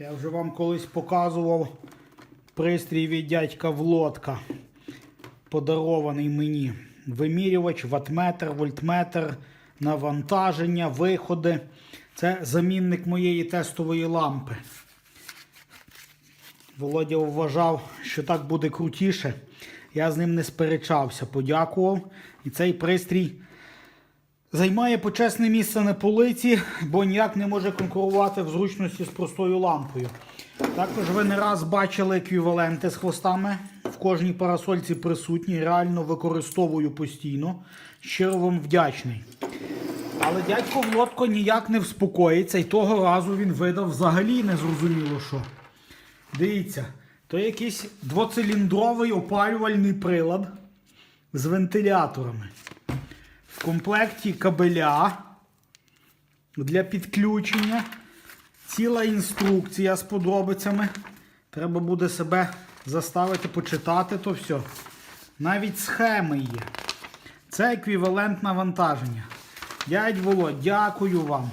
Я вже вам колись показував пристрій від дядька Влодка, подарований мені. Вимірювач, ватметр, вольтметр, навантаження, виходи. Це замінник моєї тестової лампи. Володя вважав, що так буде крутіше. Я з ним не сперечався, подякував. І цей пристрій займає почесне місце на полиці, бо ніяк не може конкурувати в зручності з простою лампою. Також ви не раз бачили еквіваленти з хвостами. В кожній парасольці присутні, реально використовую постійно. Щиро вам вдячний. Але дядько Влодко ніяк не вспокоїться, і того разу він видав взагалі незрозуміло що. Дивіться, то якийсь двоциліндровий опалювальний прилад з вентиляторами. В комплекті кабеля для підключення. Ціла інструкція з подробицями. Треба буде себе заставити почитати то все. Навіть схеми є. Це еквівалент навантаження. Дядь Володь, дякую вам.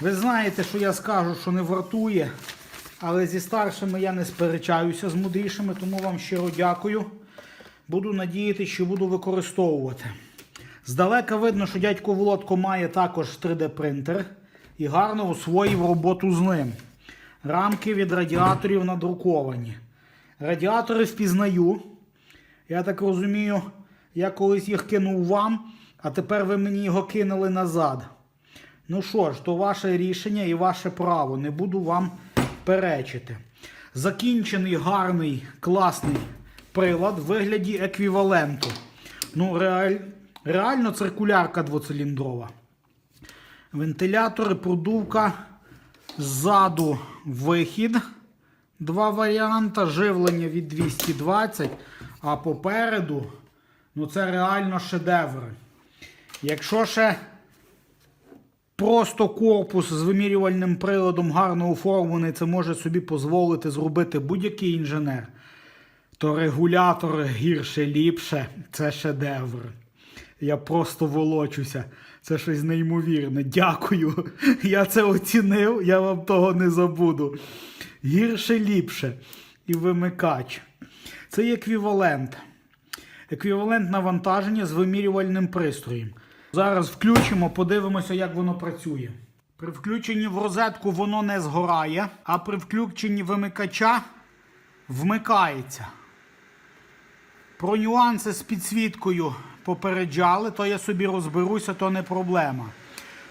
Ви знаєте, що я скажу, що не вартує, але зі старшими я не сперечаюся з мудрішими, тому вам щиро дякую. Буду надіятися, що буду використовувати. Здалека видно, що дядько Володко має також 3D-принтер і гарно освоїв роботу з ним. Рамки від радіаторів надруковані. Радіатори впізнаю. Я так розумію, я колись їх кинув вам, а тепер ви мені його кинули назад. Ну що ж, то ваше рішення і ваше право. Не буду вам перечити. Закінчений гарний, класний прилад в вигляді еквіваленту. Ну, реаль... реально циркулярка двоциліндрова. Вентилятори, продувка. Ззаду вихід. Два варіанти. Живлення від 220. А попереду, ну це реально шедеври. Якщо ще просто корпус з вимірювальним приладом гарно оформлений, це може собі дозволити зробити будь-який інженер, то регулятори гірше ліпше це шедевр. Я просто волочуся. Це щось неймовірне. Дякую. Я це оцінив, я вам того не забуду. Гірше ліпше. І вимикач. Це еквівалент. Еквівалент навантаження з вимірювальним пристроєм. Зараз включимо, подивимося, як воно працює. При включенні в розетку воно не згорає, а при включенні вимикача вмикається. Про нюанси з підсвіткою попереджали, то я собі розберуся, то не проблема.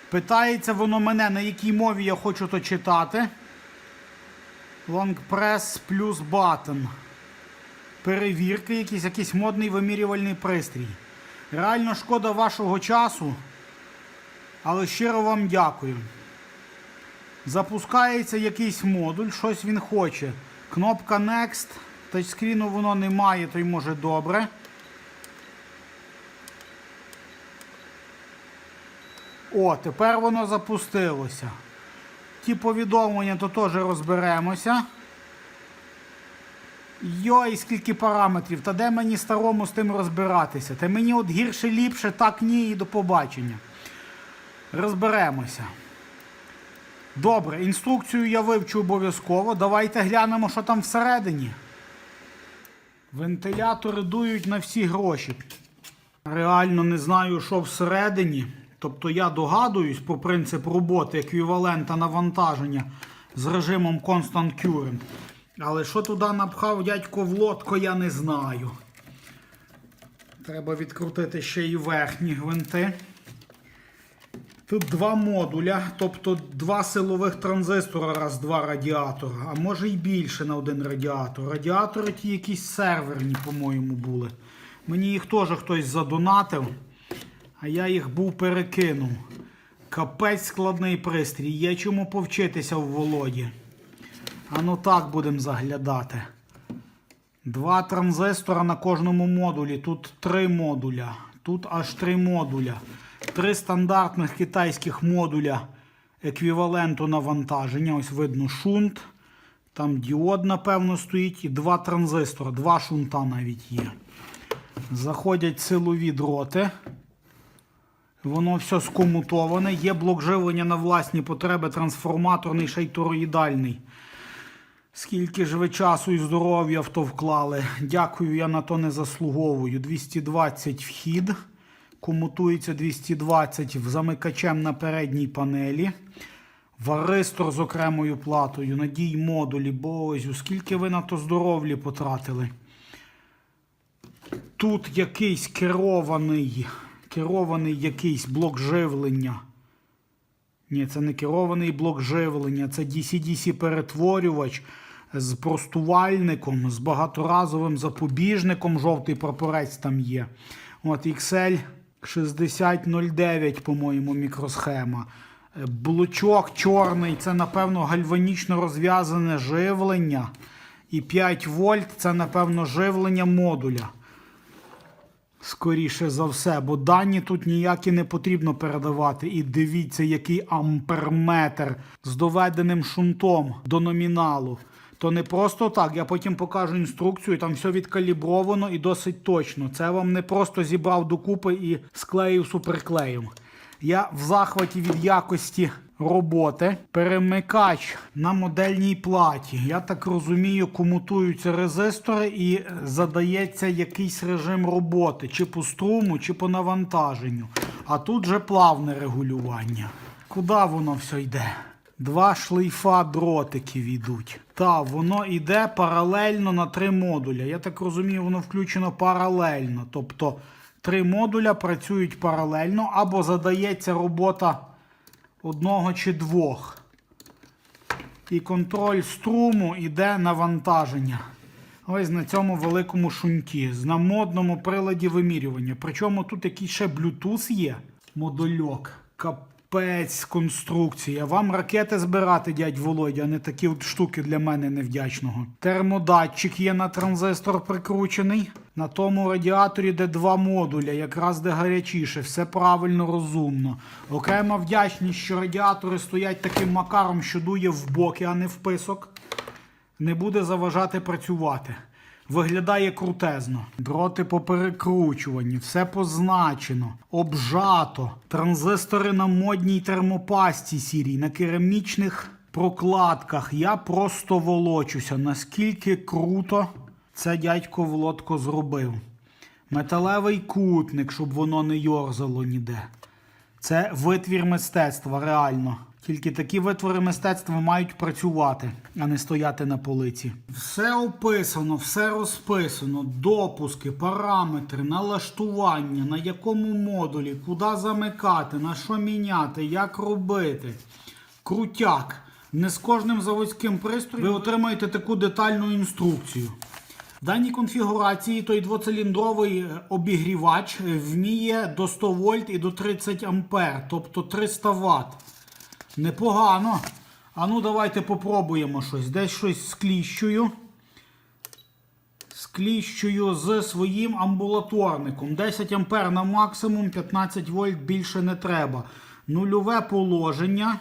Питається воно мене, на якій мові я хочу то читати. Long press плюс button. Перевірки, якийсь, якийсь модний вимірювальний пристрій. Реально шкода вашого часу, але щиро вам дякую. Запускається якийсь модуль, щось він хоче. Кнопка Next. Тачскріну воно немає, то й може добре. О, тепер воно запустилося. Ті повідомлення то теж розберемося. Йой, скільки параметрів. Та де мені старому з тим розбиратися? Та мені от гірше ліпше, так ні, і до побачення. Розберемося. Добре, інструкцію я вивчу обов'язково. Давайте глянемо, що там всередині. Вентилятори дують на всі гроші. Реально не знаю, що всередині. Тобто я догадуюсь по принципу роботи еквівалента навантаження з режимом Constant Current. Але що туди напхав дядько в лодку, я не знаю. Треба відкрутити ще і верхні гвинти. Тут два модуля, тобто два силових транзистора, раз два радіатора, а може й більше на один радіатор. Радіатори ті якісь серверні, по-моєму, були. Мені їх теж хтось задонатив, а я їх був перекинув. Капець складний пристрій. Є чому повчитися в Володі. А ну так будемо заглядати. Два транзистора на кожному модулі. Тут три модуля. Тут аж три модуля. Три стандартних китайських модуля еквіваленту навантаження. Ось видно шунт. Там діод, напевно, стоїть. І два транзистора, два шунта навіть є. Заходять силові дроти. Воно все скомутоване. Є блок живлення на власні потреби, трансформаторний, ще й тороїдальний. Скільки ж ви часу і здоров'я в то вклали. Дякую, я на то не заслуговую. 220 вхід. Комутується 220 замикачем на передній панелі. Варистор з окремою платою, надій модулі, бозю. Скільки ви на то здоров'я потратили? Тут якийсь керований, керований якийсь блок живлення. Ні, це не керований блок живлення, це DC-DC перетворювач з простувальником, з багаторазовим запобіжником. Жовтий прапорець там є. От XL 6009, по-моєму, мікросхема. Е, Блочок чорний, це, напевно, гальванічно розв'язане живлення. І 5 вольт це, напевно, живлення модуля. Скоріше за все, бо дані тут ніякі не потрібно передавати. І дивіться, який амперметр з доведеним шунтом до номіналу. То не просто так. Я потім покажу інструкцію, там все відкалібровано і досить точно. Це вам не просто зібрав докупи і склеїв суперклеєм. Я в захваті від якості роботи. Перемикач на модельній платі. Я так розумію, комутуються резистори і задається якийсь режим роботи, чи по струму, чи по навантаженню. А тут же плавне регулювання. Куди воно все йде? Два шлейфа дротиків йдуть. Та, воно йде паралельно на три модуля. Я так розумію, воно включено паралельно. Тобто три модуля працюють паралельно або задається робота одного чи двох. І контроль струму йде навантаження. Ось на цьому великому шунті. На модному приладі вимірювання. Причому тут якийсь ще Bluetooth є. Модульок. Капець конструкція. Вам ракети збирати, дядь Володя, не такі от штуки для мене невдячного. Термодатчик є на транзистор прикручений. На тому радіаторі, де два модуля, якраз де гарячіше, все правильно, розумно. Окрема вдячність, що радіатори стоять таким макаром, що дує в боки, а не в писок. Не буде заважати працювати. Виглядає крутезно. Дроти поперекручувані, все позначено, обжато. Транзистори на модній термопасті сірій, на керамічних прокладках. Я просто волочуся. Наскільки круто це дядько Володко зробив. Металевий кутник, щоб воно не йорзало ніде. Це витвір мистецтва, реально. Тільки такі витвори мистецтва мають працювати, а не стояти на полиці. Все описано, все розписано, допуски, параметри, налаштування, на якому модулі, куди замикати, на що міняти, як робити. Крутяк. Не з кожним заводським пристроєм ви отримаєте таку детальну інструкцію. В даній конфігурації той двоциліндровий е, обігрівач е, вміє до 100 вольт і до 30 ампер, тобто 300 Вт. Непогано. А ну давайте попробуємо щось. Десь щось скліщую. Скліщую з своїм амбулаторником. 10 ампер на максимум, 15 вольт більше не треба. Нульове положення.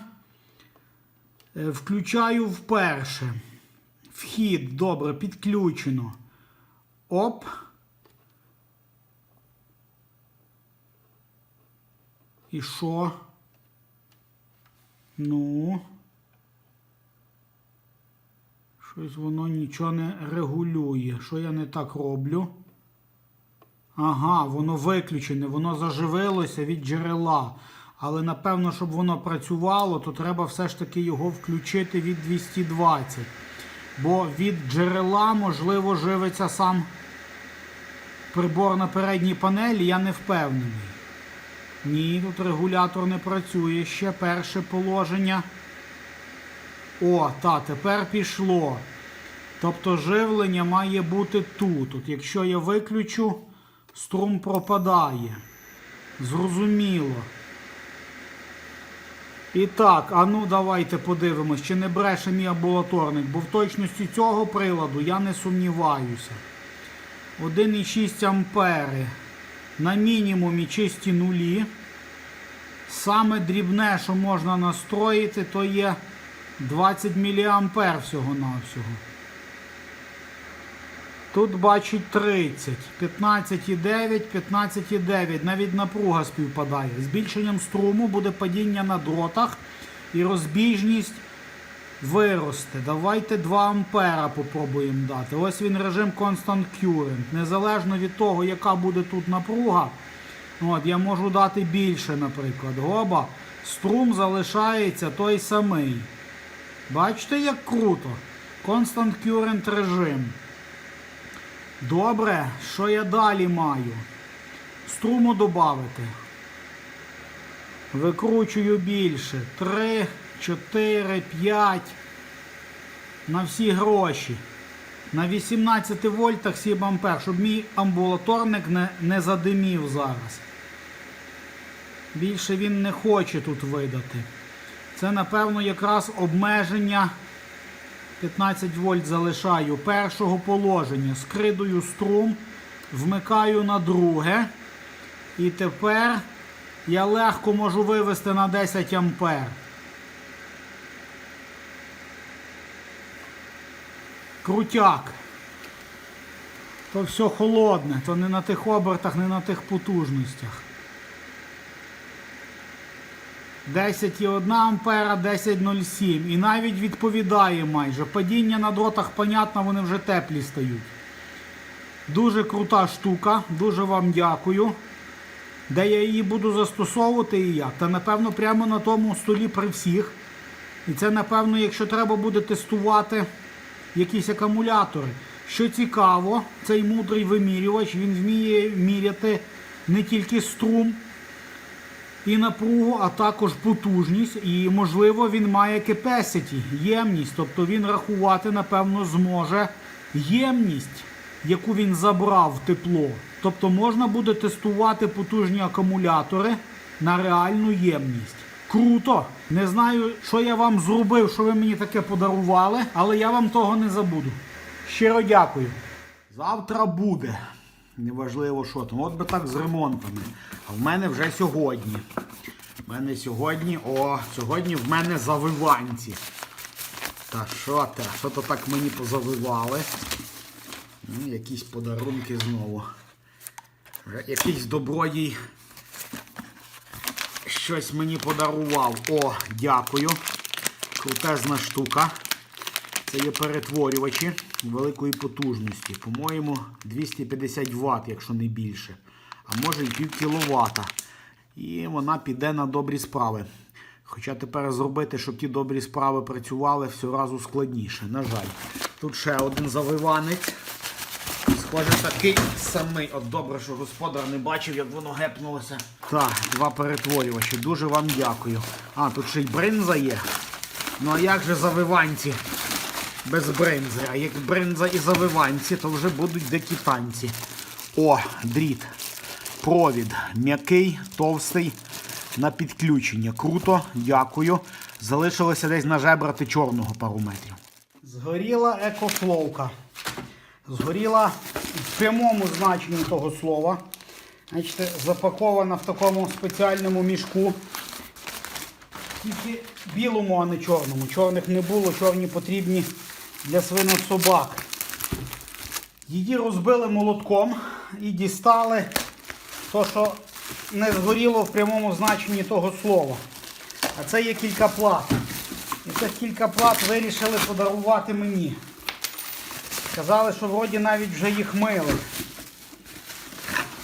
Е, Включаю вперше. Вхід, добре, підключено. Оп. І що? Ну. Щось воно нічого не регулює. Що я не так роблю? Ага, воно виключене, воно заживилося від джерела. Але напевно, щоб воно працювало, то треба все ж таки його включити від 220. Бо від джерела, можливо, живиться сам прибор на передній панелі, я не впевнений. Ні, тут регулятор не працює. Ще перше положення. О, та, тепер пішло. Тобто живлення має бути тут. От якщо я виключу, струм пропадає. Зрозуміло. І так, а ну давайте подивимось, чи не бреше мій амбулаторник, бо в точності цього приладу я не сумніваюся. 1,6 ампери. На мінімумі чисті нулі. Саме дрібне, що можна настроїти, то є 20 мА всього-навсього. Тут бачить 30, 15,9, 15,9. Навіть напруга співпадає. Збільшенням струму буде падіння на дротах і розбіжність виросте. Давайте 2 ампера попробуємо дати. Ось він режим Constant Current. Незалежно від того, яка буде тут напруга, от, я можу дати більше, наприклад. Гоба, струм залишається той самий. Бачите, як круто? Constant Current режим. Добре, що я далі маю? Струму додати. Викручую більше. 3, 4, 5. На всі гроші. На 18 вольтах 7 ампер, щоб мій амбулаторник не, не задимів зараз. Більше він не хоче тут видати. Це, напевно, якраз обмеження 15 вольт залишаю першого положення. Скридую струм, вмикаю на друге. І тепер я легко можу вивести на 10 ампер. Крутяк. То все холодне, то не на тих обертах, не на тих потужностях. 10,1 ампера, 10,07. І навіть відповідає майже. Падіння на дротах, понятно, вони вже теплі стають. Дуже крута штука, дуже вам дякую. Де я її буду застосовувати і як? Та напевно прямо на тому столі при всіх. І це, напевно, якщо треба буде тестувати якісь акумулятори. Що цікаво, цей мудрий вимірювач, він вміє міряти не тільки струм і напругу, а також потужність. І, можливо, він має capacity, ємність. Тобто він рахувати, напевно, зможе ємність, яку він забрав в тепло. Тобто можна буде тестувати потужні акумулятори на реальну ємність. Круто! Не знаю, що я вам зробив, що ви мені таке подарували, але я вам того не забуду. Щиро дякую. Завтра буде. Неважливо, що там. От би так з ремонтами. А в мене вже сьогодні. В мене сьогодні, о, сьогодні в мене завиванці. Та що те? Що то так мені позавивали? Ну, якісь подарунки знову. Якийсь добродій щось мені подарував. О, дякую. Крутезна штука. Це є перетворювачі великої потужності. По-моєму, 250 Вт, якщо не більше. А може і пів кіловата. І вона піде на добрі справи. Хоча тепер зробити, щоб ті добрі справи працювали, все разу складніше. На жаль. Тут ще один завиванець. Схоже, такий самий. От добре, що господар не бачив, як воно гепнулося. Так, два перетворювачі. Дуже вам дякую. А, тут ще й бринза є. Ну а як же завиванці без бринзи? А як бринза і завиванці, то вже будуть дикі танці. О, дріт. Провід. М'який, товстий на підключення. Круто, дякую. Залишилося десь нажебрати чорного пару метрів. Згоріла екофловка. Згоріла в прямому значенні того слова. Бачите, запакована в такому спеціальному мішку. Тільки білому, а не чорному. Чорних не було, чорні потрібні для свинок собак. Її розбили молотком і дістали то, що не згоріло в прямому значенні того слова. А це є кілька плат. І цих кілька плат вирішили подарувати мені. Сказали, що вроді навіть вже їх мили.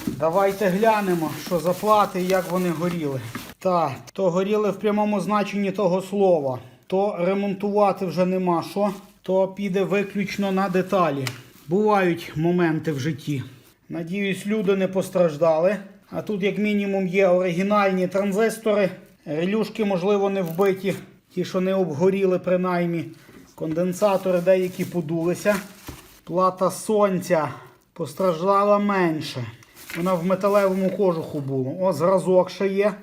Давайте глянемо, що за плати і як вони горіли. Так, то горіли в прямому значенні того слова. То ремонтувати вже нема що, то піде виключно на деталі. Бувають моменти в житті. Надіюсь, люди не постраждали. А тут, як мінімум, є оригінальні транзистори. Релюшки, можливо, не вбиті, ті, що не обгоріли, принаймні. Конденсатори деякі подулися. Плата сонця постраждала менше. Вона в металевому кожуху була. О, зразок ще є.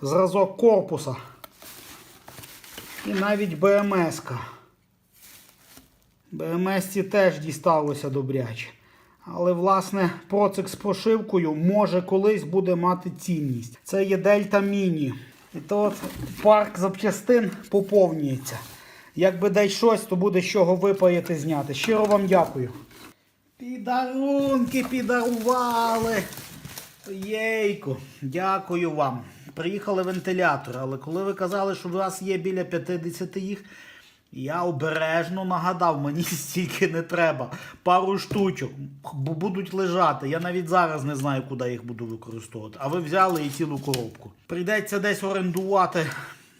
Зразок корпуса. І навіть БМС-ка. БМС-ці теж дісталося добряче. Але, власне, процик з прошивкою може колись буде мати цінність. Це є Дельта Міні. І то от парк запчастин поповнюється. Якби десь щось, то буде з чого випаяти зняти. Щиро вам дякую. Підарунки підарували. Єйку, дякую вам. Приїхали вентилятори, але коли ви казали, що у вас є біля 50 їх, я обережно нагадав, мені стільки не треба. Пару штучок, бо будуть лежати. Я навіть зараз не знаю, куди їх буду використовувати. А ви взяли і цілу коробку. Прийдеться десь орендувати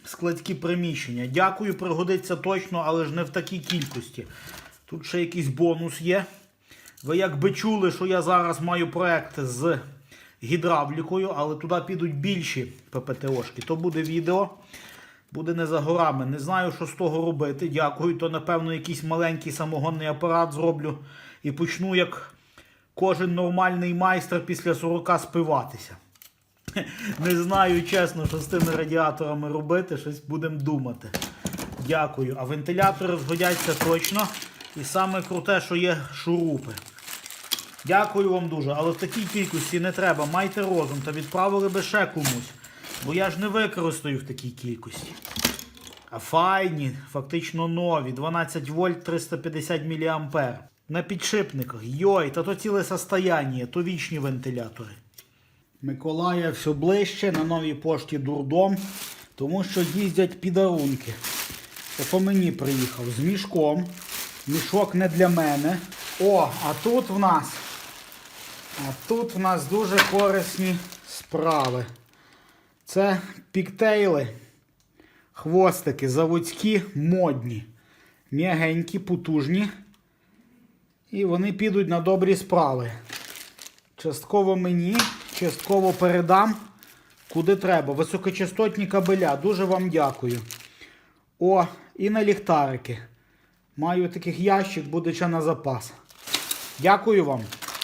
складські приміщення. Дякую, пригодиться точно, але ж не в такій кількості. Тут ще якийсь бонус є. Ви якби чули, що я зараз маю проект з гідравлікою, але туди підуть більші ППТОшки. То буде відео, буде не за горами. Не знаю, що з того робити. Дякую. То, напевно, якийсь маленький самогонний апарат зроблю і почну як кожен нормальний майстер після 40 спиватися. Не знаю, чесно, що з тими радіаторами робити, щось будемо думати. Дякую. А вентилятори згодяться точно. І саме круте, що є шурупи. Дякую вам дуже, але в такій кількості не треба. Майте розум та відправили би ще комусь. Бо я ж не використаю в такій кількості. А файні, фактично нові. 12 вольт 350 мА. На підшипниках. Йой, та то ціле состояння, то вічні вентилятори. Миколая все ближче, на новій пошті дурдом, тому що їздять підарунки. По мені приїхав з мішком. Мішок не для мене. О, а тут в нас. А тут в нас дуже корисні справи. Це піктейли, хвостики заводські, модні, м'ягенькі, потужні. І вони підуть на добрі справи. Частково мені, частково передам куди треба. Високочастотні кабеля. Дуже вам дякую. О, і на ліхтарики. Маю таких ящик, буде ще на запас. Дякую вам.